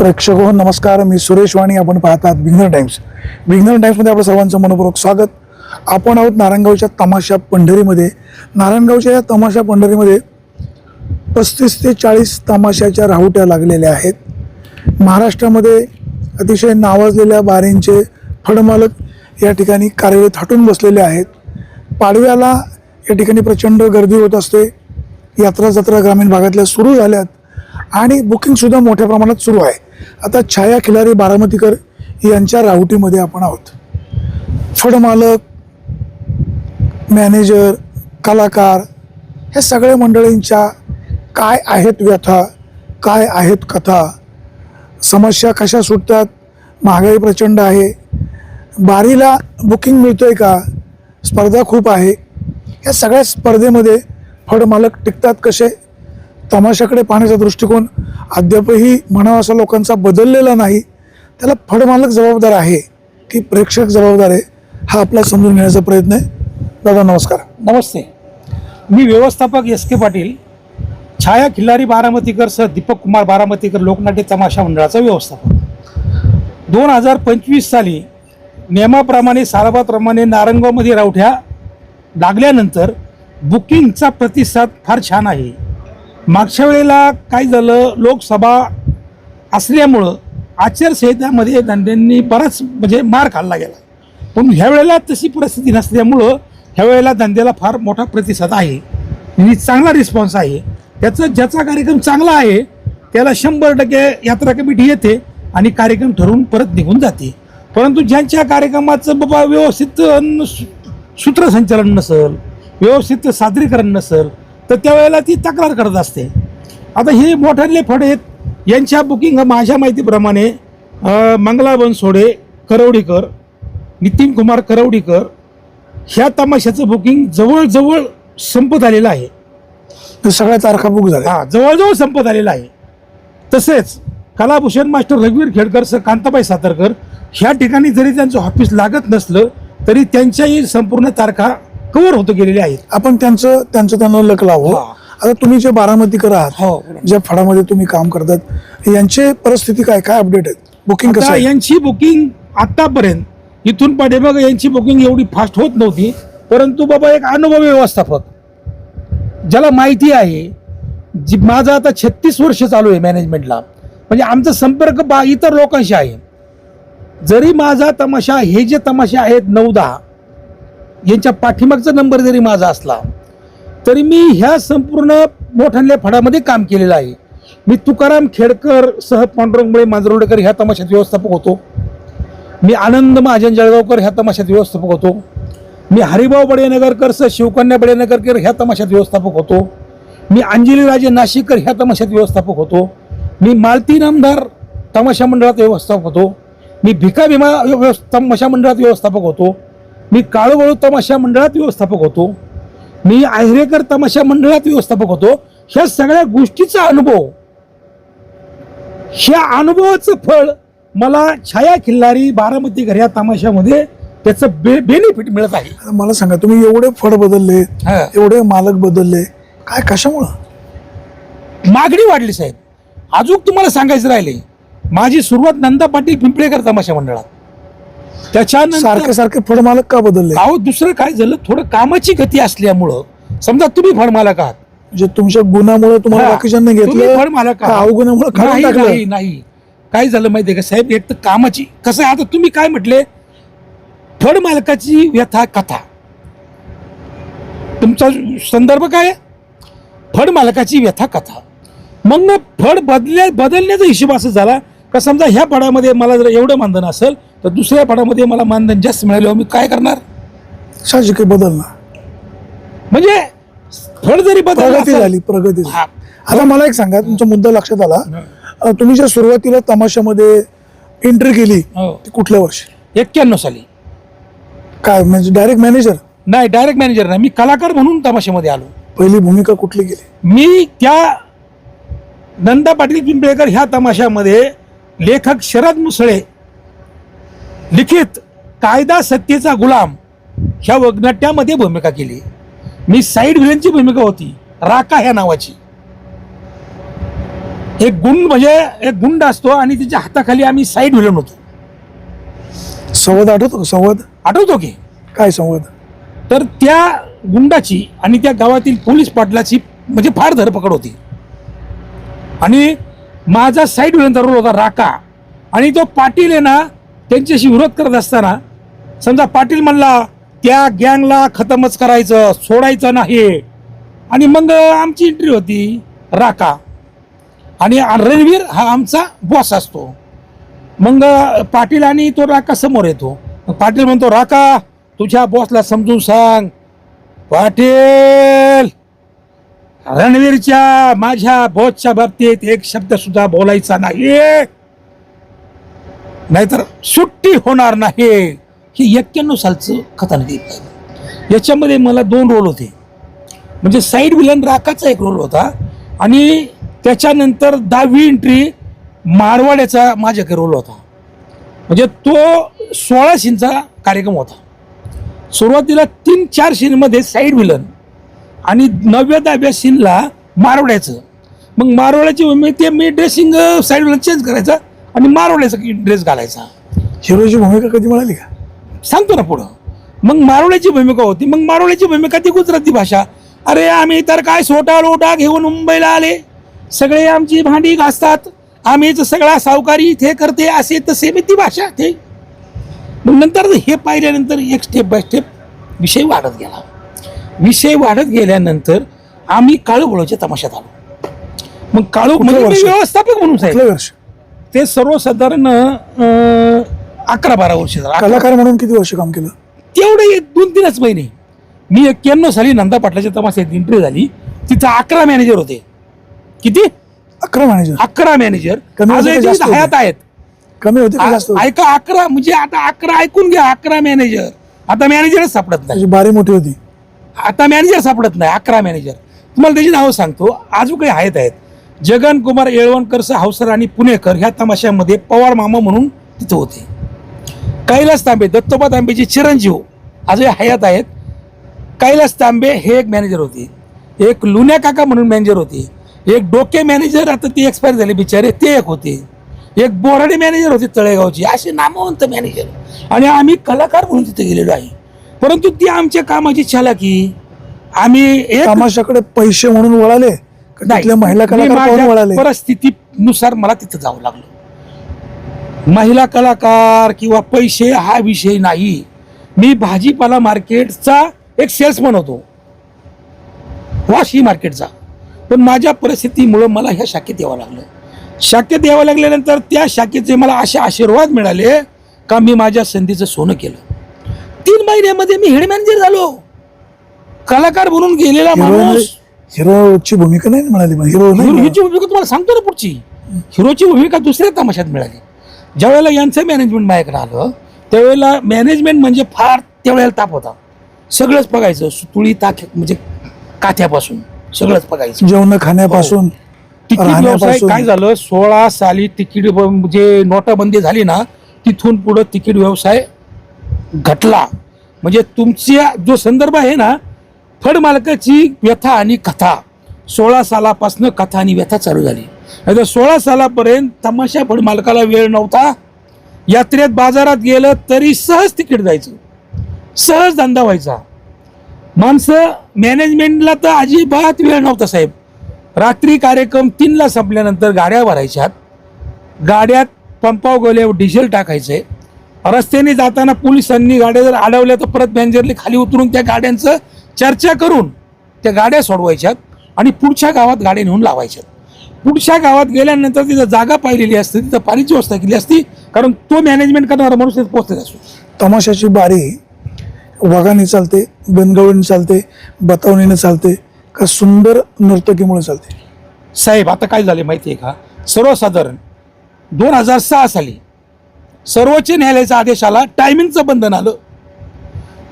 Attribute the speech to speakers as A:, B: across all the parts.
A: प्रेक्षक हो नमस्कार. मी सुरेश वाणी. आपण पाहतात बिग्नर टाइम्स. बिग्नर टाइम्समध्ये आपलं सर्वांचं मनपूर्वक स्वागत. आपण आहोत नारायणगावच्या तमाशा पंढरीमध्ये. नारायणगावच्या या तमाशा पंढरीमध्ये पस्तीस ते चाळीस तमाशाच्या राहुट्या लागलेल्या आहेत. महाराष्ट्रामध्ये अतिशय नावाजलेल्या बारींचे फडमालक या ठिकाणी कार्यरत हटून बसलेले आहेत. पाडव्याला या ठिकाणी प्रचंड गर्दी होत असते. यात्रा जत्रा ग्रामीण भागातल्या सुरू झाल्यात. आणि बुकिंगसुद्धा मोठ्या प्रमाणात सुरू आहे. आता छाया खिलारी बारामतीकर यांच्या राहुटीमध्ये आपण आहोत. फडमालक मॅनेजर कलाकार ह्या सगळ्या मंडळींच्या काय आहेत व्यथा काय आहेत कथा? समस्या कशा सुटतात? महागाई प्रचंड आहे. बारीला बुकिंग मिळतोय का? स्पर्धा खूप आहे. या सगळ्या स्पर्धेमध्ये फडमालक टिकतात कसे? तमाशाकडे पाहण्याचा दृष्टिकोन अद्यापही म्हणावा असा लोकांचा बदललेला नाही. त्याला फडमालक जबाबदार आहे की प्रेक्षक जबाबदार आहे हा आपला समजून घेण्याचा प्रयत्न आहे. दादा नमस्कार.
B: नमस्ते. मी व्यवस्थापक एस के पाटील छाया खिल्लारी बारामतीकर सह दीपक कुमार बारामतीकर लोकनाट्य तमाशा मंडळाचा व्यवस्थापक. दोन हजार पंचवीस साली नियमाप्रमाणे साराबाप्रमाणे नारंगावमध्ये रावठ्या लागल्यानंतर बुकिंगचा प्रतिसाद फार छान आहे. मागच्या वेळेला काय झालं लोकसभा असल्यामुळं आचारसंहितामध्ये धंद्यांनी बराच म्हणजे मार खाल्ला गेला. पण ह्यावेळेला तशी परिस्थिती नसल्यामुळं ह्या वेळेला धंद्याला फार मोठा प्रतिसाद आहे. आणि चांगला रिस्पॉन्स आहे. त्याचं ज्याचा कार्यक्रम चांगला आहे त्याला शंभर टक्के यात्रा कमिटी येते आणि कार्यक्रम ठरवून परत निघून जाते. परंतु ज्यांच्या कार्यक्रमाचं बाबा व्यवस्थित सूत्रसंचालन नसेल व्यवस्थित सादरीकरण नसेल तर त्यावेळेला ती तक्रार करत असते. आता हे मोठ्याले फड आहेत. यांच्या बुकिंग माझ्या माहितीप्रमाणे अं, मंगला बनसोडे करवडीकर नितीन कुमार करवडीकर ह्या तमाशाचं बुकिंग जवळजवळ संपत आलेलं आहे.
A: हे सगळ्या तारखा बुक झाल्या.
B: हा जवळजवळ संपत आलेलं आहे. तसेच कलाभूषण मास्टर रघुवीर खेडकर सर कांताबाई सातारकर ह्या ठिकाणी जरी त्यांचं ऑफिस लागत नसलं तरी त्यांच्याही संपूर्ण तारखा कव्हर होत गेलेल्या आहेत.
A: आपण त्यांचं त्यांचं त्यांना लक लावू. आता तुम्ही जे बारामतीकर आहात
B: हो
A: ज्या फडामध्ये तुम्ही काम करतात यांची परिस्थिती काय काय अपडेट आहेत? बुकिंग कसं आहे?
B: यांची बुकिंग आतापर्यंत इथून पाठीमाग यांची बुकिंग एवढी फास्ट होत नव्हती. परंतु बाबा एक अनुभवी व्यवस्थापक ज्याला माहिती आहे जी माझं आता छत्तीस वर्ष चालू आहे मॅनेजमेंटला म्हणजे आमचा संपर्क बा इतर लोकांशी आहे. जरी माझा तमाशा हे जे तमाशे आहेत नऊ दहा यांच्या पाठीमागचा नंबर जरी माझा असला तरी मी ह्या संपूर्ण मोठ्या फडामध्ये काम केलेलं आहे. मी तुकाराम खेडकर सह पांडुरंगमुळे मांजरोडेकर ह्या तमाशात व्यवस्थापक होतो. मी आनंद महाजन जळगावकर ह्या तमाशात व्यवस्थापक होतो. मी हरिभाऊ बडेनगरकर सह शिवकन्या बडेनगरकर ह्या तमाशात व्यवस्थापक होतो. मी अंजली राजे नाशिककर ह्या तमाशात व्यवस्थापक होतो. मी मालती नामदार तमाशा मंडळात व्यवस्थापक होतो. मी भिका भीमा व्यव- तमाशा मंडळात व्यवस्थापक होतो. मी काळूबाळू तमाशा मंडळात व्यवस्थापक होतो. मी आहिरेकर तमाशा मंडळात व्यवस्थापक होतो. ह्या सगळ्या गोष्टीचा अनुभव ह्या अनुभवाचं फळ मला छाया खिल्लारी बारामती घर या तमाशामध्ये त्याचं बे बेनिफिट मिळत आहे.
A: मला सांगा तुम्ही एवढे फड बदलले. एवढे मालक बदलले काय कशामुळं?
B: मागणी वाढली साहेब. अजून तुम्हाला सांगायचं राहिले माझी सुरुवात नंदा पाटील पिंपळेकर तमाशा मंडळात. त्याच्यानंतर
A: सारखे सारखे फड मालक का बदलले?
B: अहो दुसरं काय झालं? थोडं कामाची गती असल्यामुळं. समजा तुम्ही फळमालक आहात.
A: म्हणजे तुमच्या गुणामुळे तुम्हाला
B: हा.
A: बाकीच्यांनी
B: तुम्ही
A: घेतलं
B: फळमालक
A: का
B: आहात.
A: अवगुणामुळे काढून
B: नाही
A: टाकलं?
B: नाही नाही. काय झालं माहितीये का साहेब? एक तर कामाची कसं आहे? आता तुम्ही काय म्हटले? फळ मालकाची व्यथा कथा. तुमचा संदर्भ काय आहे? मालकाची व्यथा कथा. मग ना फळ बदल्या बदलण्याचा हिशोब असं झाला का समजा ह्या फळामध्ये मला जर एवढं मानधन असेल तर दुसऱ्या फळामध्ये मला मानधन जास्त मिळालं मी काय करणार?
A: आहे, बदलला
B: म्हणजे फळ जरी
A: प्रगती झाली प्रगती झाली.
B: हा.
A: आता मला एक सांगा तुमचा मुद्दा लक्षात आला. अं, तुम्ही ज्या सुरुवातीला तमाशामध्ये एंट्री केली
B: हो.
A: ती कुठल्या वर्षी?
B: एक्क्याण्णव साली.
A: काय म्हणजे डायरेक्ट मॅनेजर
B: नाही डायरेक्ट मॅनेजर नाही. मी कलाकार म्हणून तमाशामध्ये आलो.
A: पहिली भूमिका कुठली केली?
B: मी त्या नंदा पाटील पिंपळेकर ह्या तमाशामध्ये लेखक शरद मुसळे लिखित कायदा सत्तेचा गुलाम ह्या वगनाट्यामध्ये भूमिका केली. मी साईड व्हिलनची भूमिका होती राका ह्या नावाची. एक गुंड म्हणजे एक गुंड असतो आणि त्याच्या हाताखाली आम्ही साईड विलन होतो.
A: संवाद आठवतो संवाद?
B: आठवतो की.
A: काय संवाद?
B: तर त्या गुंडाची आणि त्या गावातील पोलीस पाटलाची म्हणजे फार धरपकड होती. आणि माझा साईड विलनचा रोल होता राका. आणि तो पाटील आहे ना त्यांच्याशी विरोध करत असताना समजा पाटील म्हणला त्या गँगला खतमच करायचं सोडायचं नाही. आणि मग आमची एंट्री होती राका. आणि रणवीर हा आमचा बॉस असतो. मग पाटील आणि तो राका समोर येतो. पाटील म्हणतो राका तुझ्या बॉसला समजून सांग. पाटील रणवीरच्या माझ्या बॉसच्या बाबतीत एक शब्द सुद्धा बोलायचा नाही नाहीतर सुट्टी होणार नाही. हे एक्क्याण्णव सालचं कथानक आहे याच्यामध्ये मला दोन रोल होते. म्हणजे साईड विलन राकाचा एक रोल होता आणि त्याच्यानंतर दहावी एंट्री मारवाड्याचा माझ्याकडे रोल होता. म्हणजे तो सोळा सीनचा कार्यक्रम होता. सुरुवातीला तीन चार सीनमध्ये साईड विलन आणि नवव्या दहाव्या सीनला मारवड्याचं. मग मारवड्याची ते मी ड्रेसिंग साईड विलन चेंज करायचा. आणि मारवड्याचा ड्रेस घालायचा.
A: हिरोची भूमिका कधी मिळाली का?
B: सांगतो ना पुढं. मग मारोड्याची भूमिका होती. मग मारोड्याची भूमिका ती गुजराती भाषा. अरे आम्ही तर काय सोटा लोटा घेऊन मुंबईला आले. सगळे आमची भांडी घासतात. आम्हीच सगळा सावकारी इथे करते. असे तसे मी ती भाषा ते. मग नंतर हे पाहिल्यानंतर एक स्टेप बाय स्टेप विषय वाढत गेला. विषय वाढत गेल्यानंतर आम्ही काळूबोळाच्या तमाशात आलो. मग काळू म्हणजे? व्यवस्थापक म्हणून साहेब. ते सर्वसाधारण अकरा बारा वर्ष झालं.
A: कलाकार म्हणून किती वर्ष काम केलं?
B: तेवढे एक दोन तीनच महिने. मी एक्क्याण्णव साली नंदा पाटलाच्या तमाशात एंट्री झाली. तिथं अकरा मॅनेजर होते. किती?
A: अकरा मॅनेजर
B: अकरा मॅनेजर? हयात आहेत.
A: कमी होते?
B: ऐका अकरा म्हणजे आता अकरा ऐकून घ्या अकरा मॅनेजर आता मॅनेजरच सापडत नाही.
A: बारी मोठी होती.
B: आता मॅनेजर सापडत नाही अकरा मॅनेजर तुम्हाला त्याची नावं सांगतो. अजून काही आहेत आहेत. जगन कुमार येळवणकर हावसर आणि पुणेकर ह्या तमाशामध्ये पवार मामा म्हणून तिथं होते. कैलास तांबे दत्तोबा तांबेचे चिरंजीव आजही हयात आहेत. कैलास तांबे हे एक मॅनेजर होते. एक लुण्या काका म्हणून मॅनेजर होते. एक डोके मॅनेजर आता ते एक्सपायर झाले बिचारे ते एक होते. एक बोराडे मॅनेजर होते तळेगावचे असे नामवंत मॅनेजर आणि आम्ही कलाकार म्हणून तिथे गेलेलो आहे. परंतु ती आमच्या कामाची चालाकी. आम्ही एक
A: तमाशाकडे पैसे म्हणून वळाले. तिथल्या महिला कलाकार वळाले
B: परिस्थितीनुसार मला तिथं जावं लागलं. महिला कलाकार किंवा पैसे हा विषय नाही. मी भाजीपाला मार्केटचा एक सेल्समन होतो. वाशी मार्केटचा. पण माझ्या परिस्थितीमुळं मला ह्या शाखेत यावं लागलं. शाखेत यावं लागल्यानंतर त्या शाखेचे मला असे आशीर्वाद मिळाले का मी माझ्या संधीचं सोनं केलं. तीन महिन्यामध्ये मी हेड मॅनेजर झालो. कलाकार म्हणून गेलेला माणूस
A: हिरोची भूमिका नाही मिळाली पण हिरो नाही.
B: हिरोची भूमिका तुम्हाला सांगतो ना पुढची. हिरोची भूमिका दुसऱ्या तमाशात मिळाली. ज्यावेळेला यांचं मॅनेजमेंट माझ्याकडे आलं त्यावेळेला मॅनेजमेंट म्हणजे फार त्यावेळेला ताप होता. सगळंच बघायचं सुतुळी ताक म्हणजे काथ्यापासून सगळंच बघायचं.
A: जेवण खाण्यापासून
B: तिकीट व्यवसाय काय झालं सोळा साली तिकीट म्हणजे नोटाबंदी झाली ना तिथून पुढं तिकीट व्यवसाय घटला. म्हणजे तुमच्या जो संदर्भ आहे ना फड मालकाची व्यथा आणि कथा. सोळा सालापासून कथा आणि व्यथा चालू झाली. आता सोळा सालापर्यंत तमाशा फड मालकाला वेळ नव्हता. यात्रेत बाजारात गेलं तरी सहज तिकीट जायचं. सहज धंदा व्हायचा. माणसं मॅनेजमेंटला तर अजिबात वेळ नव्हता साहेब. रात्री कार्यक्रम तीनला संपल्यानंतर गाड्या भरायच्यात गाड्यात पंपाव गोल्यावर डिझेल टाकायचे. रस्त्याने जाताना पोलिसांनी गाड्या जर अडवल्या तर परत बँजरली खाली उतरून त्या गाड्यांचं चर्चा करून त्या गाड्या सोडवायच्यात आणि पुढच्या गावात गाड्या नेऊन लावायच्यात. पुढच्या गावात गेल्यानंतर तिथं जागा पाहिलेली असते तिथं पाण्याची व्यवस्था केली असती कारण तो मॅनेजमेंट करणारा माणूस तिथे पोहोचत असतो.
A: तमाशाची बारी वाघाने चालते बनगवळीने चालते बतावणीने चालते का सुंदर नर्तकीमुळे चालते?
B: साहेब आता काय झाले माहिती आहे का? सर्वसाधारण दोन हजार सहा साली सर्वोच्च न्यायालयाचा आदेश आला टायमिंगचं बंधन आलं.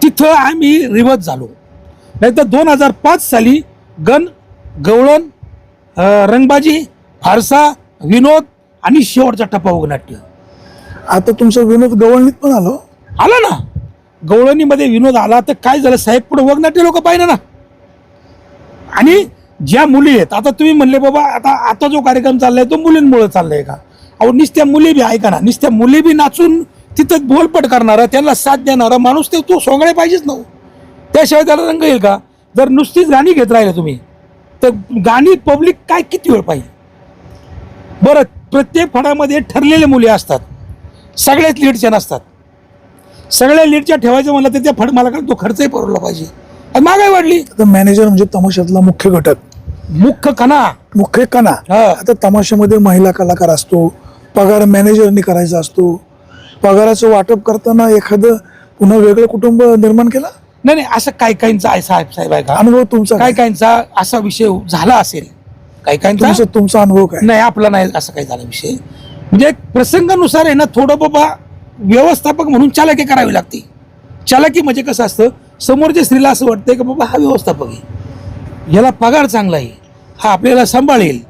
B: तिथं आम्ही रिवर्स झालो. नाहीतर दोन हजार पाच साली गण गवळण रंगबाजी फारसा विनोद आणि शेवटचा टप्पा उगनाट्य
A: आता तुमचं विनोद गवळणीत पण आलो?
B: आला ना. गवळणीमध्ये विनोद आला तर काय झालं? साहेब पुढे वगनाट्य लोक पाहिजे ना. आणि ज्या मुली आहेत आता तुम्ही म्हणले बाबा आता आता जो कार्यक्रम चाललाय तो मुलींमुळे चाललाय का? अहो नुसत्या मुली बी ऐका ना नुसत्या मुली बी नाचून तिथं बोलपट करणारा त्यांना साथ देणारा माणूस ते तो सोंगळे पाहिजेच ना हो. त्याशिवाय त्याला रंग येईल का? जर नुसतीच गाणी घेत राहिले तुम्ही तर गाणी पब्लिक काय किती वेळ पाहिजे बरं प्रत्येक फडामध्ये ठरलेले मुली असतात. सगळ्याच लीडच्या नसतात. सगळ्या लीडच्या ठेवायचं म्हणलं तर त्या फड मला तो खर्चही परवडला पाहिजे. आणि महागाई वाढली.
A: मॅनेजर म्हणजे तमाशातला मुख्य घटक.
B: मुख्य कणा.
A: मुख्य कणा.
B: हा.
A: आता तमाशामध्ये महिला कलाकार असतो पगार मॅनेजरनी करायचा असतो. पगाराचं वाटप करताना एखादं पुन्हा वेगळं कुटुंब निर्माण केलं?
B: नाही नाही असं काही काहींचा आहे साहेब साहेब आहे का
A: अनुभव तुमचा
B: काही
A: काय
B: काहींचा असा विषय झाला असेल काही काहींचा?
A: तुमचा तुमचा अनुभव काय?
B: नाही आपला नाही असं काही झाला विषय. म्हणजे प्रसंगानुसार आहे ना थोडं बाबा व्यवस्थापक म्हणून चालाकी करावी लागते. चालाकी म्हणजे कसं असतं समोरच्या स्त्रीला असं वाटतंय की बाबा हा व्यवस्थापक आहे. याला पगार चांगला आहे. हा आपल्याला सांभाळेल.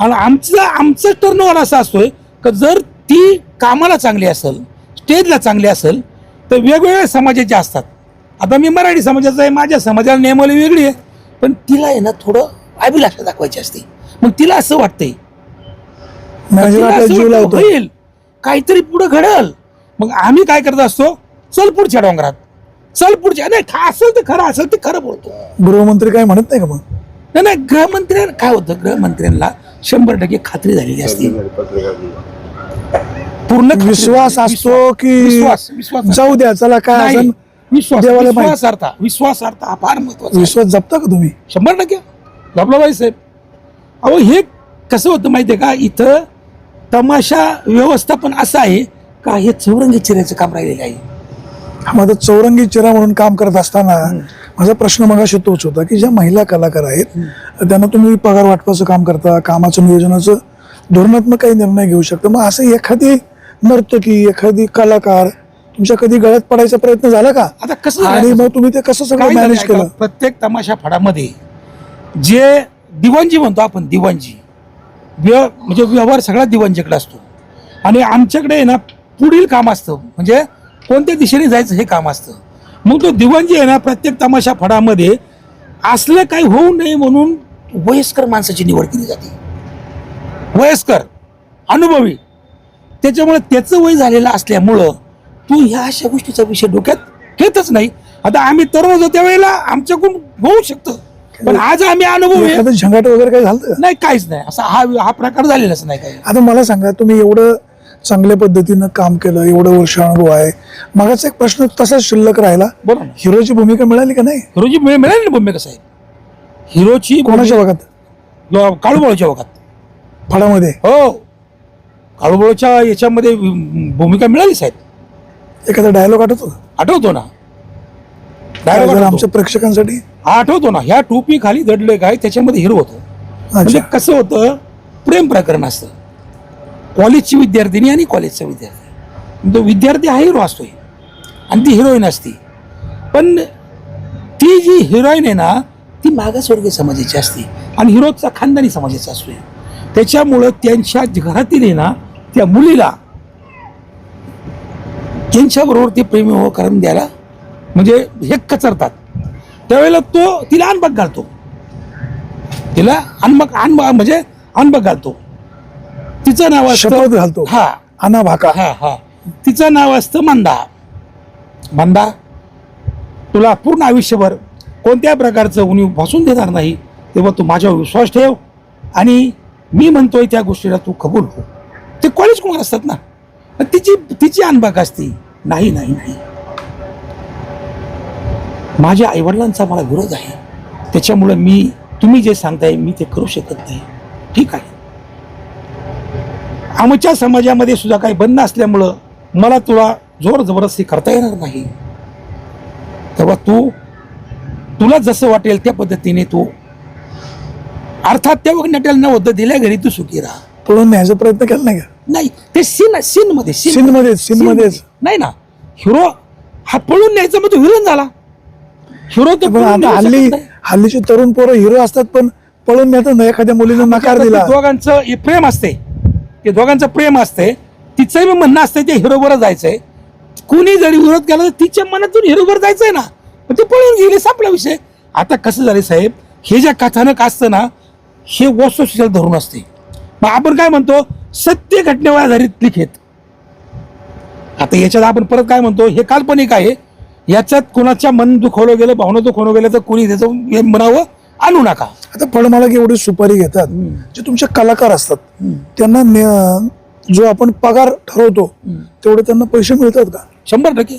B: आणि आमचं आमचं टर्नओव्हर असा असतोय की जर ती कामाला चांगली असेल स्टेजला चांगली असेल तर वेगवेगळ्या समाजाच्या असतात आता मी मराठी समाजाचा आहे माझ्या समाजाला नियमावली वेगळी आहे. पण तिला आहे ना थोडं अभिलाषा दाखवायची असते. मग तिला असं वाटतंय. तिला असं वाटतं, होईल. काहीतरी पुढे घडल. मग आम्ही काय करत असतो? चल पुढच्या डोंगरात. चल पुढच्या नाही खा असेल ते खरं असेल ते खरं बोलतो.
A: गृहमंत्री काय म्हणत नाही का मग?
B: नाही नाही गृहमंत्र्यांना काय होतं? गृहमंत्र्यांना शंभर टक्के खात्री झालेली असते. पूर्ण खात्री
A: विश्वास. असतो की
B: विश्वास विश्वास
A: जाऊ द्या चला काय
B: नाही,
A: असेल
B: विश्वास
A: देवाला माहिती.
B: विश्वासार्था विश्वासार्था हा फार महत्त्वाचा आहे.
A: विश्वास जपता का तुम्ही?
B: शंभर टक्के. बाई साहेब अहो हे कसं होतं माहितीये का? इथं तमाशा व्यवस्थापन असं आहे का हे चौरंगी चिऱ्याचं काम राहिलेलं आहे?
A: माझा चौरंगी चिरा म्हणून काम करत असताना माझा प्रश्न मगाशी तोच होता की ज्या महिला कलाकार आहेत त्यांना तुम्ही पगार वाटपाचं काम करता कामाचं नियोजनाचं धोरणात्मक काही निर्णय घेऊ शकता. मग असं एखादी नर्तकी एखादी कलाकार तुमच्या कधी गळ्यात पडायचा प्रयत्न झाला का?
B: आता कसं
A: आणि? मग तुम्ही ते कसं सगळं मॅनेज केलं?
B: प्रत्येक तमाशा फडामध्ये जे दिवाणजी म्हणतो आपण दिवाणजी व्य म्हणजे व्यवहार सगळा दिवाणजीकडे असतो. आणि आमच्याकडे ना पुढील काम असतं. म्हणजे कोणत्या दिशेने जायचं हे काम असतं. मग तो दिवाणजी आहे ना प्रत्येक तमाशा फडामध्ये असलं काही होऊ नये म्हणून वयस्कर माणसाची निवड केली जाते. वयस्कर अनुभवी. त्याच्यामुळे त्याचं वय झालेलं असल्यामुळं तू ह्या अशा गोष्टीचा विषय डोक्यात घेतच नाही. आता आम्ही तरुण होतो त्यावेळेला आमच्याकडून होऊ शकतं. पण आज आम्ही अनुभव आहे.
A: एखादं झंगाट वगैरे काही झालं?
B: नाही काहीच नाही. असा हा हा प्रकार झालेलाच नाही काही.
A: आता मला सांगा तुम्ही एवढं चांगल्या पद्धतीनं काम केलं एवढं वर्ष अनुभव आहे. मगाचा एक प्रश्न तसाच शिल्लक राहिला
B: बोला ना
A: हिरोची भूमिका मिळाली का नाही?
B: हिरोची मिळ- मिळाली ना भूमिका साहेब? हिरोची
A: कोणाच्या भागात?
B: काळूबाळूच्या भागात.
A: फळामध्ये.
B: हो. काळूबाळूच्या याच्यामध्ये भूमिका मिळाली साहेब.
A: एखादा डायलॉग आठवतो?
B: आठवतो ना.
A: जरा
B: आठवतो.
A: आमच्या प्रेक्षकांसाठी?
B: हा आठवतो ना. ह्या टोपी खाली दडले काय त्याच्यामध्ये हिरो होतो. म्हणजे
A: अच्छा.
B: कसं होतं प्रेम प्रकरण असतं. कॉलेजची विद्यार्थिनी आणि कॉलेजचा विद्यार्थी. तो विद्यार्थी हा हिरो असतोय. आणि ती हिरोईन असते. पण ती जी हिरोईन आहे ना ती मागासवर्गीय समाजाची असते. आणि हिरोचा खानदानी समाजाचा असतोय. त्याच्यामुळं त्यांच्या घरातील आहे ना त्या मुलीला त्यांच्याबरोबर ते प्रेमविवाह करून द्यायला म्हणजे हे कचरतात. त्यावेळेला तो तिला अनबक घालतो. तिला अनबक अनबक म्हणजे अनबक घालतो. तिचं नाव
A: शपथ
B: असतं
A: घालतो.
B: हा.
A: अना भाका.
B: हा हा. तिचं नाव असतं मंदा. मंदा तुला पूर्ण आयुष्यभर कोणत्या प्रकारचं उणी फसून देणार नाही तेव्हा तू माझ्यावर विश्वास ठेव आणि मी म्हणतोय त्या गोष्टीला तू कबूल हो. ते कॉलेज कुमार असतात ना. तिची तिची अनबाग असती. नाही नाही नाही. माझ्या आईवडिलांचा मला विरोध आहे. त्याच्यामुळं मी तुम्ही जे सांगताय मी ते करू शकत नाही. ठीक आहे. आमच्या समाजामध्ये सुद्धा काही बंद असल्यामुळं मला तुला जोर जबरदस्ती करता येणार नाही. तेव्हा तू तुला जसं वाटेल त्या पद्धतीने तू अर्थात त्या नटेल न होतं दिल्या घरी तू सुखी राहा.
A: पळून न्यायचा प्रयत्न केला नाही का?
B: नाही ते सीन सीन मध्ये
A: Scene मध्येच, scene मध्येच.
B: नाही ना. हिरो हा पळून न्यायचा मग तो हिरोन झाला. हिरो तो
A: पण आता हल्ली. हल्लीचे तरुण पोरं हिरो असतात पण पळून नेतात ना एखाद्या मुलीने नकार दिला.
B: दोघांचं हे प्रेम असते. ते दोघांचं प्रेम असते. तिचंही म्हणणं असतं ते हिरोबर जायचंय. कुणी जरी विरोध केला तर तिच्या मनातून हिरोबर जायचंय ना. पण ते पळून गेले संपला विषय. आता कसं झाले साहेब हे जे कथानक असतं ना हे वस्तुस्थितीला धरून असते. मग आपण काय म्हणतो? सत्य घटनेवर आधारित लिखित. आता याच्यात आपण परत काय म्हणतो? हे काल्पनिक आहे. याच्यात कुणाच्या मन दुखवलं गेलं भावना दुखवलं गेलं तर कुणी त्याचं हे म्हणावं आणू नका.
A: आता फळमालक एवढी सुपारी घेतात जे तुमचे कलाकार असतात त्यांना ने- जो आपण पगार ठरवतो तेवढे त्यांना पैसे मिळतात का?
B: शंभर टक्के.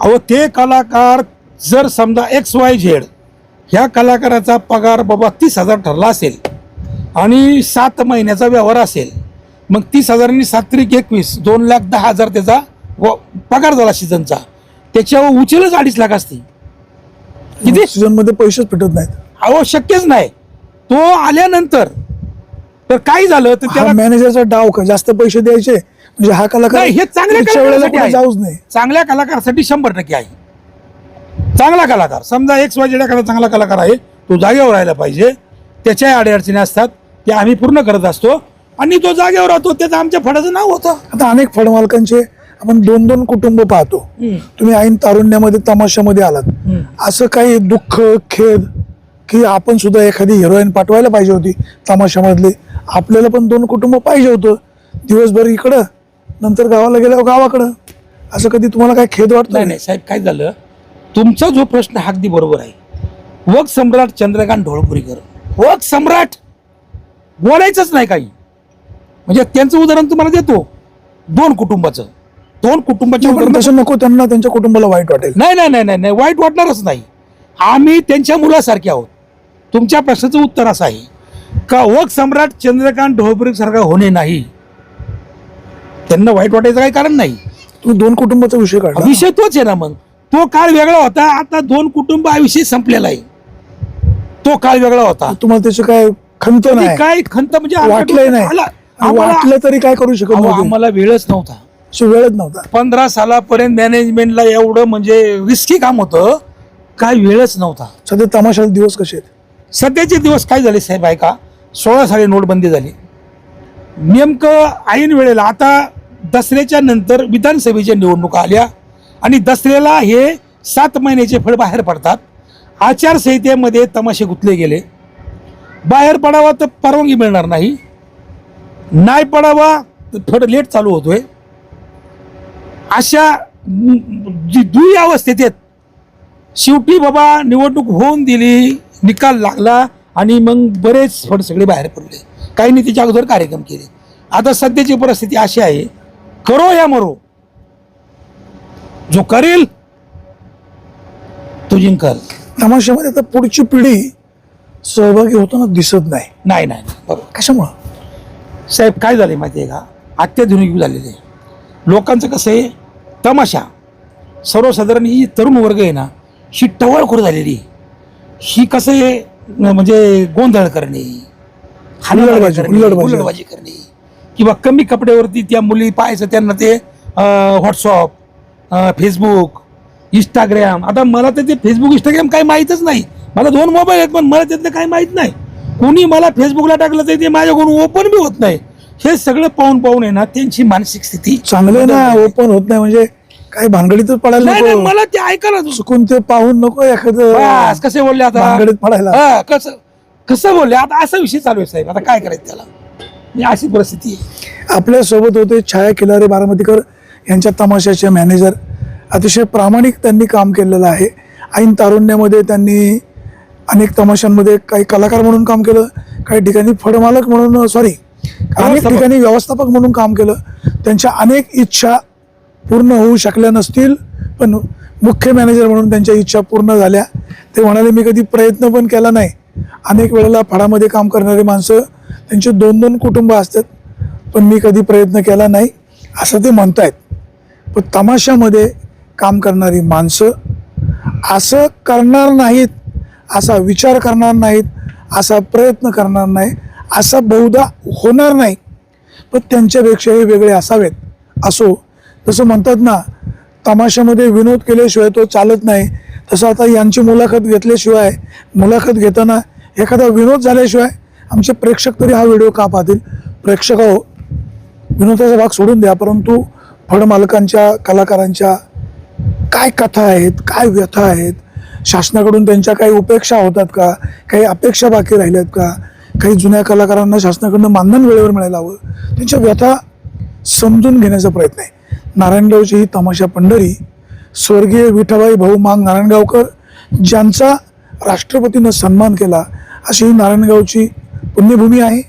B: अहो ते कलाकार जर समजा एक्स वाय झेड ह्या कलाकाराचा पगार बाबा तीस हजार ठरला असेल आणि सात महिन्याचा व्यवहार असेल मग तीस हजारांनी सात त्रिक एकवीस दोन लाख दहा हजार त्याचा व पगार झाला सीझनचा. त्याच्यावर उचलच अडीच लाख असते किती?
A: सीझनमध्ये पैसेच भेटत नाहीत.
B: अहो शक्यच नाही. तो आल्यानंतर. तर काय झालं? तर त्याला
A: मॅनेजरचा डाव का जास्त पैसे द्यायचे म्हणजे हा कलाकार
B: नाही, हे चांगल्या.
A: जाऊच नाही.
B: चांगल्या कलाकारासाठी शंभर टक्के आहे. चांगला कलाकार. समजा एक एखादा चांगला कलाकार आहे. तो जागेवर राहायला पाहिजे. त्याच्याही अडीअडचणी असतात. ते आम्ही पूर्ण करत असतो. आणि तो जागेवर राहतो त्याचं आमच्या फळाचं नाव होतं.
A: आता अनेक फळमालकांचे आपण दोन दोन कुटुंब पाहतो. तुम्ही ऐन तारुण्यामध्ये तमाशामध्ये आलात. असं काही दुःख खेद की आपण सुद्धा एखादी हिरोईन पाठवायला पाहिजे होती तमाशामधली. आपल्याला पण दोन कुटुंब पाहिजे होतं. दिवसभर इकडं नंतर गावाला गेल्यावर गावाकडं. असं कधी तुम्हाला काय खेद वाटत?
B: नाही नाही साहेब काय झालं? तुमचा जो प्रश्न अगदी बरोबर आहे. वग सम्राट चंद्रकांत ढोळपुरीकर वग सम्राट! बोलायचंच नाही काही. म्हणजे त्यांचं उदाहरण तुम्हाला देतो. दोन कुटुंबाचं. दोन कुटुंबाच्या उदाहरण
A: नको त्यांना त्यांच्या कुटुंबाला वाईट वाटेल.
B: नाही नाही नाही नाही वाईट वाटणारच नाही. आम्ही त्यांच्या मुलासारखे आहोत. तुमच्या प्रश्नाचं उत्तर असं आहे का वक सम्राट चंद्रकांत ढोळपुरी सारखा होणे नाही? त्यांना वाईट वाटायचं काही कारण नाही.
A: तुम्ही दोन कुटुंबाचा विषय काढला.
B: विषय तोच आहे ना मग. तो काळ वेगळा होता आता दोन कुटुंब हा विषय संपलेला आहे. तो काळ वेगळा होता.
A: तुम्हाला त्याची काय खंत
B: ती
A: नाही.
B: काय खंत म्हणजे
A: वाटलंय नाही. वाटलं तरी काय करू शकत
B: अहो,
A: नव्हते.
B: आम्हाला वेळच नव्हता.
A: वेळच नव्हता.
B: पंधरा सालापर्यंत मॅनेजमेंटला एवढं म्हणजे रिस्की काम होतं काय वेळच नव्हता.
A: सध्या तमाशाला दिवस कसे आहेत?
B: सध्याचे दिवस काय झाले साहेब आहे का सोळा साली नोटबंदी झाली. नेमकं ऐन वेळेला आता दसऱ्याच्या नंतर विधानसभेच्या निवडणुका आल्या आणि दसऱ्याला हे सात महिन्याचे फळ बाहेर पडतात. आचारसंहितेमध्ये तमाशे गुंतले गेले. बाहेर पडावा तर परवानगी मिळणार नाही. नाही पडावा तर थोडं लेट चालू होतोय. अशा जी दुई अवस्थेत आहेत. शेवटी बाबा निवडणूक होऊन दिली निकाल लागला आणि मग बरेच फड सगळे बाहेर पडले. काहींनी त्याच्या अगोदर कार्यक्रम केले. आता सध्याची परिस्थिती अशी आहे करो या मरो. जो करेल तो जिंकल.
A: तमाशामध्ये आता पुढची पिढी सहभागी होताना दिसत नाही.
B: नाही नाही नाही. बरोबर.
A: कशामुळं?
B: साहेब काय झाले माहिती आहे का अत्याधुनिक युग झालेले. लोकांचं कसं आहे तमाशा सर्वसाधारण ही तरुण वर्ग आहे ना ही टवळखोर झालेली. ही कसं आहे म्हणजे गोंधळ करणे.
A: हुल्लडबाजी
B: करणे किंवा कमी कपड्यावरती त्या मुली पाहायचं त्यांना ते व्हॉट्सअप फेसबुक इंस्टाग्राम आता मला तर ते फेसबुक इंस्टाग्राम काही माहीतच नाही मला दोन मोबाईल आहेत पण मला त्यातलं काही माहीत नाही कोणी मला फेसबुकला टाकलं तर ते माझ्याकडून ओपन बी होत नाही. हे सगळं पाहून पाहून आहे ना त्यांची मानसिक स्थिती
A: चांगले ना ओपन होत नाही म्हणजे काही भानगडीतच पडायला
B: नाही नाही,
A: नको.
B: मला ते ऐकायला तू
A: चुकून ते पाहून नको एखादं
B: बस, कसे बोलले आता?
A: भानगडीत पडायला.
B: हा, कसं कसं बोलले? आता असा विषय चालू आहे साहेब. आता काय करायचं त्याला? ही अशी परिस्थिती आहे.
A: आपल्यासोबत होते छाया खिलारे बारामतीकर यांच्या तमाशाचे मॅनेजर. अतिशय प्रामाणिक त्यांनी काम केलेलं आहे. ऐन तारुण्यामध्ये त्यांनी अनेक तमाशांमध्ये काही कलाकार म्हणून काम केलं काही ठिकाणी फळमालक म्हणून सॉरी अनेक
B: व्यवस्थापक.
A: ठिकाणी व्यवस्थापक म्हणून काम केलं. त्यांच्या अनेक इच्छा पूर्ण होऊ शकल्या नसतील पण मुख्य मॅनेजर म्हणून त्यांच्या इच्छा पूर्ण झाल्या. ते म्हणाले मी कधी प्रयत्न पण केला नाही. अनेक वेळेला फळामध्ये काम करणारी माणसं त्यांचे दोन दोन कुटुंब असतात पण मी कधी प्रयत्न केला नाही असं ते म्हणतायत. पण तमाशामध्ये काम करणारी माणसं असं करणार नाहीत असा विचार करणार नाहीत असा प्रयत्न करणार नाही असा बहुधा होणार नाही. पण त्यांच्यापेक्षाही वेगळे असावेत. असो जसं म्हणतात ना तमाशामध्ये विनोद केल्याशिवाय तो चालत नाही. तसं आता यांची मुलाखत घेतल्याशिवाय मुलाखत घेताना एखादा विनोद झाल्याशिवाय आमचे प्रेक्षक तरी हा व्हिडिओ का पाहतील? प्रेक्षक हो विनोदाचा भाग सोडून द्या परंतु फडमालकांच्या कलाकारांच्या काय कथा आहेत काय व्यथा आहेत शासनाकडून त्यांच्या काही उपेक्षा होतात का? काही अपेक्षा बाकी राहिल्यात का? काही जुन्या कलाकारांना शासनाकडून मानधन वेळेवर मिळायला हवं? त्यांच्या व्यथा समजून घेण्याचा प्रयत्न आहे. नारायणगावची ही तमाशा पंढरी स्वर्गीय विठाबाई भाऊ मांग नारायणगावकर ज्यांचा राष्ट्रपतीनं सन्मान केला अशी ही नारायणगावची पुण्यभूमी आहे.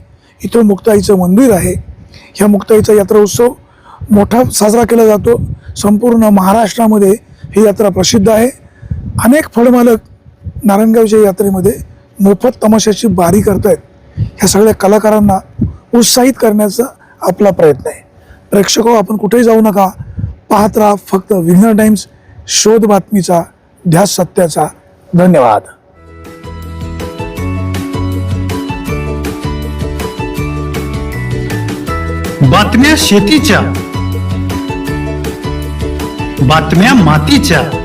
A: इथं मुक्ताईचं मंदिर आहे. ह्या मुक्ताईचा यात्रा उत्सव मोठा साजरा केला जातो. संपूर्ण महाराष्ट्रामध्ये ही यात्रा प्रसिद्ध आहे. अनेक फळमालक नारायणगावच्या यात्रेमध्ये मोफत तमाशाची बारी करतायत. ह्या सगळ्या कलाकारांना उत्साहित करण्याचा आपला प्रयत्न आहे. प्रेक्षक हो, आपण कुठेही जाऊ नका. पाहत राहा फक्त विघ्न टाइम्स शोध बातमीचा ध्यास सत्याचा. धन्यवाद.
C: बातम्या शेतीच्या बातम्या मातीच्या.